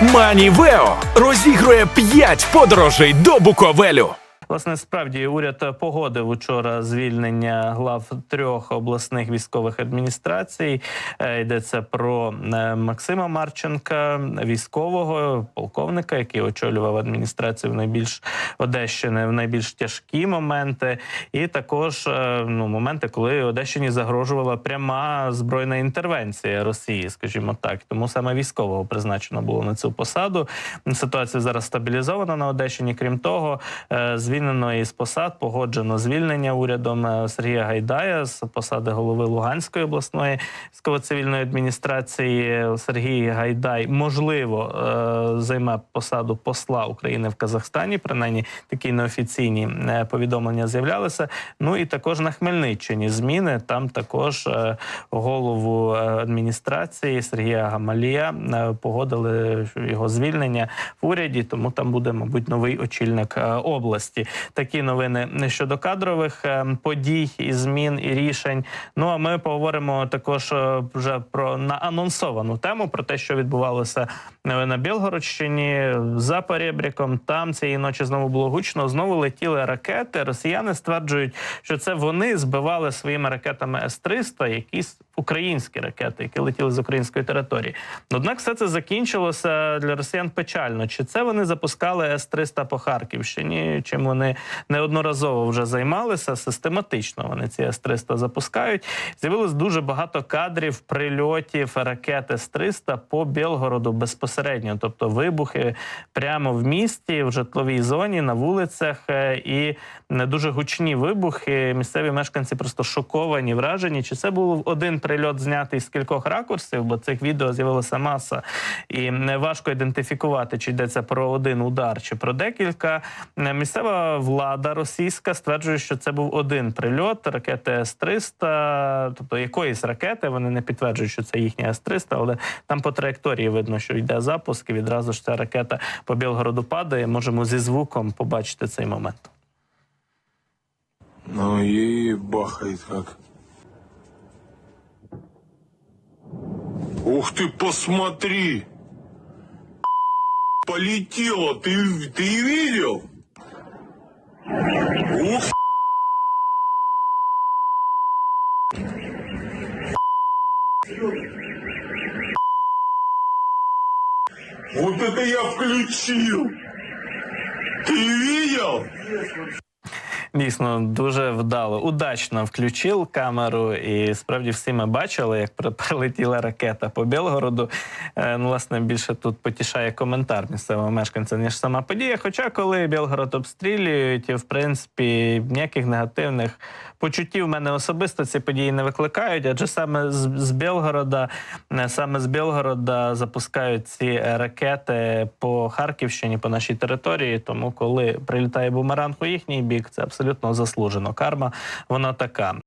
Манівео розігрує 5 подорожей до Буковелю. Власне, справді уряд погодив учора звільнення глав трьох обласних військових адміністрацій. Е, Йдеться про е, Максима Марченка, військового полковника, який очолював адміністрацію в найбільш Одещини в найбільш тяжкі моменти, і також е, ну моменти, коли Одещині загрожувала пряма збройна інтервенція Росії, скажімо так. Тому саме військового призначено було на цю посаду. Ситуація зараз стабілізована на Одещині. Крім того, е, звільнено із посад погоджено звільнення урядом е, Сергія Гайдая з посади голови Луганської обласної військово-цивільної адміністрації. Сергій Гайдай можливо е, займе посаду посла України в Казахстані. Принаймні такі неофіційні е, повідомлення з'являлися. Ну і також на Хмельниччині зміни там також голову адміністрації Сергія Гамалія погодили його звільнення в уряді, тому там буде, мабуть, новий очільник області. Такі новини щодо кадрових е, подій і змін і рішень. Ну а ми поговоримо також е, вже про наанонсовану тему про те, що відбувалося на Білгородщині за Порєбріком. Там цієї ночі знову було гучно. Знову летіли ракети. Росіяни стверджують, що це вони збивали своїми ракетами С-300 якісь українські ракети, які летіли з української території. Однак все це закінчилося для росіян печально. Чи це вони запускали С-300 по Харківщині? Чим вони неодноразово вже займалися? Систематично вони ці С-300 запускають. З'явилось дуже багато кадрів прильотів ракет С-300 по Білгороду безпосередньо, тобто вибухи прямо в місті, в житловій зоні, на вулицях е, і не дуже гучні вибухи. Місцеві мешканці просто шоковані, вражені. Чи це був один прильот знятий з кількох ракурсів? Бо цих відео з'явилася маса, і не важко ідентифікувати, чи йдеться про один удар, чи про декілька. Е, Місцева влада російська стверджує, що це був один прильот ракети С-300, тобто якоїсь ракети. Вони не підтверджують, що це їхня С-300, але там по траєкторії видно, що йде запуск, і відразу ж ця ракета по Білгороду падає. Можемо зі звуком побачити цей момент. Ну и бахает как. Ух ты, посмотри! Полетело, ты, ты видел? Ух! Вот это я включил! Ты видел? Дійсно, дуже вдало, удачно включив камеру, і справді всі ми бачили, як при- прилетіла ракета по Білгороду. Е, Ну, власне, більше тут потішає коментар місцевого мешканця, ніж сама подія. Хоча, коли Білгород обстрілюють, в принципі, ніяких негативних почуттів в мене особисто ці події не викликають, адже саме з, з Білгорода, е, саме з Білгорода запускають ці ракети по Харківщині, по нашій території. Тому, коли прилітає бумеранг у їхній бік, це абсолютно заслужено. Карма вона така.